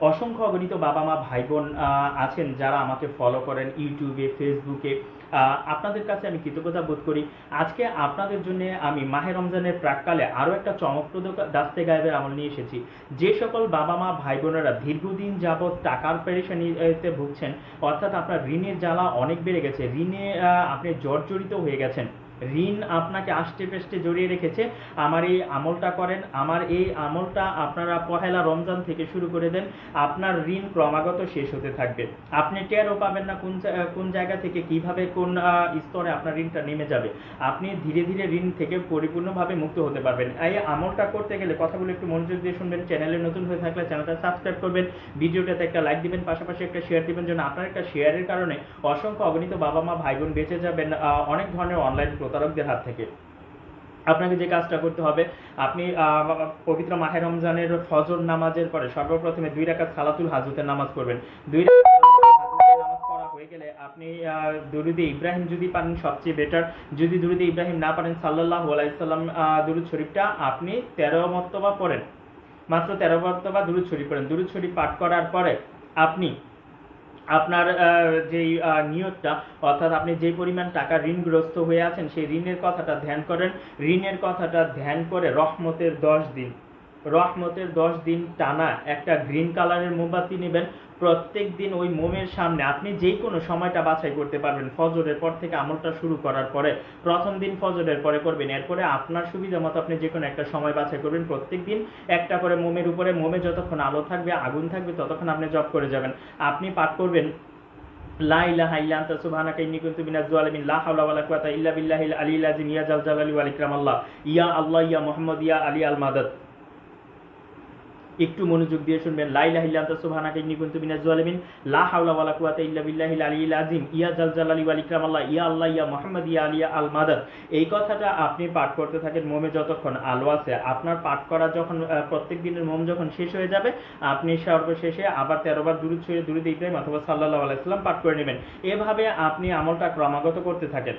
অসংখ্য অগণিত বাবা মা ভাই বোন আছেন যারা আমাকে ফলো করেন ইউটিউবে ফেসবুকে আপনাদের কাছে আমি কৃতজ্ঞতা বোধ করি। আজকে আপনাদের জন্য আমি মাহে রমজানের প্রাককালে আরও একটা চমকপ্রদ দাস্তে গায়েবের আমল নিয়ে এসেছি। যে সকল বাবা মা ভাই বোনেরা দীর্ঘদিন যাবৎ টাকার পেরেশানিতে ভুগছেন, অর্থাৎ আপনার ঋণের জ্বালা অনেক বেড়ে গেছে, ঋণে আপনি জর্জরিত হয়ে গেছেন। ঋণ আপনাকে আষ্টে পেষ্টে জড়িয়ে রেখেছে। আমার এই আমলটা করেন। আমার এই আমলটা আপনারা পহেলা রমজান থেকে শুরু করে দেন। আপনার ঋণ ক্রমাগত শেষ হতে থাকবে। আপনি টেরও পাবেন না কোন কোন জায়গা থেকে কীভাবে কোন স্তরে আপনার ঋণটা নেমে যাবে। আপনি ধীরে ধীরে ঋণ থেকে পরিপূর্ণভাবে মুক্ত হতে পারবেন। এই আমলটা করতে গেলে কথাগুলো একটু মনোযোগ দিয়ে শুনবেন। চ্যানেলে নতুন হয়ে থাকলে চ্যানেলটা সাবস্ক্রাইব করবেন। ভিডিওটাতে একটা লাইক দিবেন, পাশাপাশি একটা শেয়ার দিবেন। যেন আপনার একটা শেয়ারের কারণে অসংখ্য অগণিত বাবা মা ভাই বোন বেঁচে যাবেন। অনেক ধরনের অনলাইন প্রতারকদের হাত থেকে। আপনাকে যে কাজটা করতে হবে আপনি পবিত্র মাহে রমজানের ফজর নামাজের পরে সর্বপ্রথমে দুই রাকাত সালাতুল হাজুতের নামাজ পড়বেন। দুই গেলে আপনি ইব্রাহিম যদি পারেন সবচেয়ে বেটার যদি দুরুদে ইব্রাহিম না পারেন সাল্লাল্লাহু আলাইহি সাল্লাম আহ, দুরুদ শরীফটা আপনি তেরো মর্তবা পড়েন। মাত্র তেরো মর্তবা দুরুদ শরীফ পড়েন। দুরুদ শরীফ পাঠ করার পরে আপনি আপনার যেই নিয়তটা অর্থাৎ আপনি যে পরিমাণ টাকা ঋণগ্রস্ত হয়ে আছেন, সেই ঋণের কথাটা ধ্যান করেন। ঋণের কথাটা ধ্যান করে রহমতের দশ দিন। রহমতের দশ দিন টানা একটা গ্রিন কালারের মোমবাতি নেবেন। প্রত্যেক দিন ওই মোমের সামনে আপনি যে কোনো সময়টা বাছাই করতে পারবেন। ফজরের পর থেকে আমলটা শুরু করার পরে, প্রথম দিন ফজরের পরে করবেন। এরপরে আপনার সুবিধা মতো আপনি যে কোনো একটা সময় বাছাই করবেন। প্রত্যেক দিন একটা করে মোমের উপরে, মোমে যতক্ষণ আলো থাকবে, আগুন থাকবে, ততক্ষণ আপনি জব করে যাবেন। আপনি পাঠ করবেন, লা ইয়া জাল আল্লাহ। ইয়া আল্লাহ, ইয়া মুহাম্মদ, ইয়া আলী আল মাদাদ একটু মনোযোগ দিয়ে শুনবেন, লা ইলাহা ইল্লা আনতা সুবহানাকা ইন্নী কুনতু মিনাজ জালিমিন লা হাওলা ওয়ালা কুওয়াতা ইল্লা বিল্লাহিল আলিয়্যিল আযীম, ইয়া জালালি ওয়াল ইকরাম আল্লাহ ইয়া আল্লাহ, ইয়া মুহাম্মদ, ইয়া আলিয়া আল মাদাদ। এই কথাটা আপনি পাঠ করতে থাকেন মোমে যতক্ষণ আলো আছে। আপনার পাঠ করা যখন প্রত্যেক দিনের মোম যখন শেষ হয়ে যাবে, আপনি সর্বশেষে আবার তেরো বার দূরত ছড়ে দূরে ইব্রাহিম অথবা সাল্লাহ আলাইসাল্লাম পাঠ করে নেবেন। এভাবে আপনি আমলটা ক্রমাগত করতে থাকেন।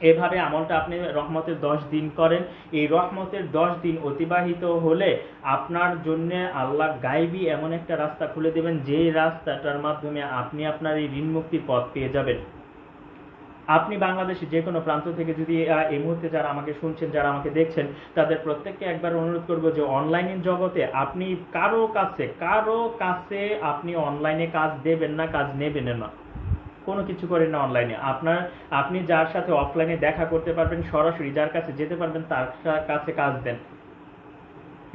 এভাবে আমলটা আপনি রহমতের দশ দিন করেন। এই রহমতের দশ দিন অতিবাহিত হলে আপনার জন্য আল্লাহ গাইবি এমন একটা রাস্তা খুলে দেবেন যে রাস্তাটার মাধ্যমে আপনি আপনার এই ঋণ মুক্তির পথ পেয়ে যাবেন। আপনি বাংলাদেশে যে কোনো প্রান্ত থেকে যদি এই মুহূর্তে যারা আমাকে শুনছেন, যারা আমাকে দেখছেন, তাদের প্রত্যেককে একবার অনুরোধ করব যে অনলাইনের জগতে আপনি কারও কাছে কারও কাছে আপনি অনলাইনে কাজ দেবেন না, কাজ নেবেন না। কোনো কিছু করেন না অনলাইনে আপনার, আপনি যার সাথে অফলাইনে দেখা করতে পারবেন, সরাসরি যার কাছে যেতে পারবেন, তার কাছে কাজ দেন।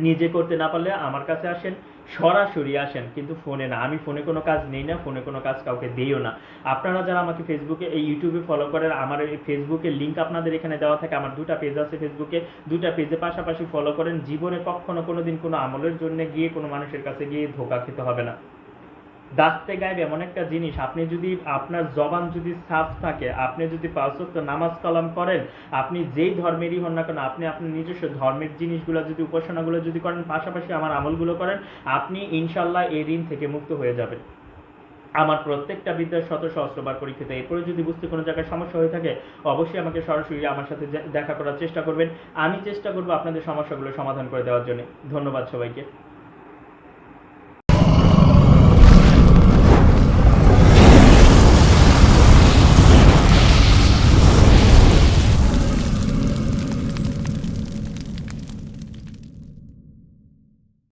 নিজে করতে না পারলে আমার কাছে আসেন, সরাসরি আসেন, কিন্তু ফোনে না। আমি ফোনে কোনো কাজ নেই না, ফোনে কোনো কাজ কাউকে দিইও না। আপনারা যারা আমাকে ফেসবুকে এই ইউটিউবে ফলো করেন, আমার এই ফেসবুকের লিঙ্ক আপনাদের এখানে দেওয়া থাকে। আমার দুটা পেজ আছে ফেসবুকে দুটা পেজে পাশাপাশি ফলো করেন। জীবনে কখনো কোনো দিন কোনো আমলের জন্য গিয়ে কোনো মানুষের কাছে গিয়ে ধোকা খেতে হবে না। দাস্তে গায়েব এমন একটা জিনিস, আপনি যদি, আপনার জবান যদি সাফ থাকে, আপনি যদি পাঁচত্ব নামাজ কালাম করেন, আপনি যেই ধর্মেরই হন না কেন, আপনি আপনার নিজস্ব ধর্মের জিনিসগুলো যদি, উপাসনাগুলো যদি করেন, পাশাপাশি আমার আমলগুলো করেন, আপনি ইনশাল্লাহ এই ঋণ থেকে মুক্ত হয়ে যাবেন। আমার প্রত্যেকটা বিদ্যার শত সহস্রবার পরীক্ষিত। এরপরে যদি বুঝতে কোনো জায়গায় সমস্যা হয়ে থাকে, অবশ্যই আমাকে সরাসরি আমার সাথে দেখা করার চেষ্টা করবেন। আমি চেষ্টা করব আপনাদের সমস্যাগুলো সমাধান করে দেওয়ার জন্য। ধন্যবাদ সবাইকে।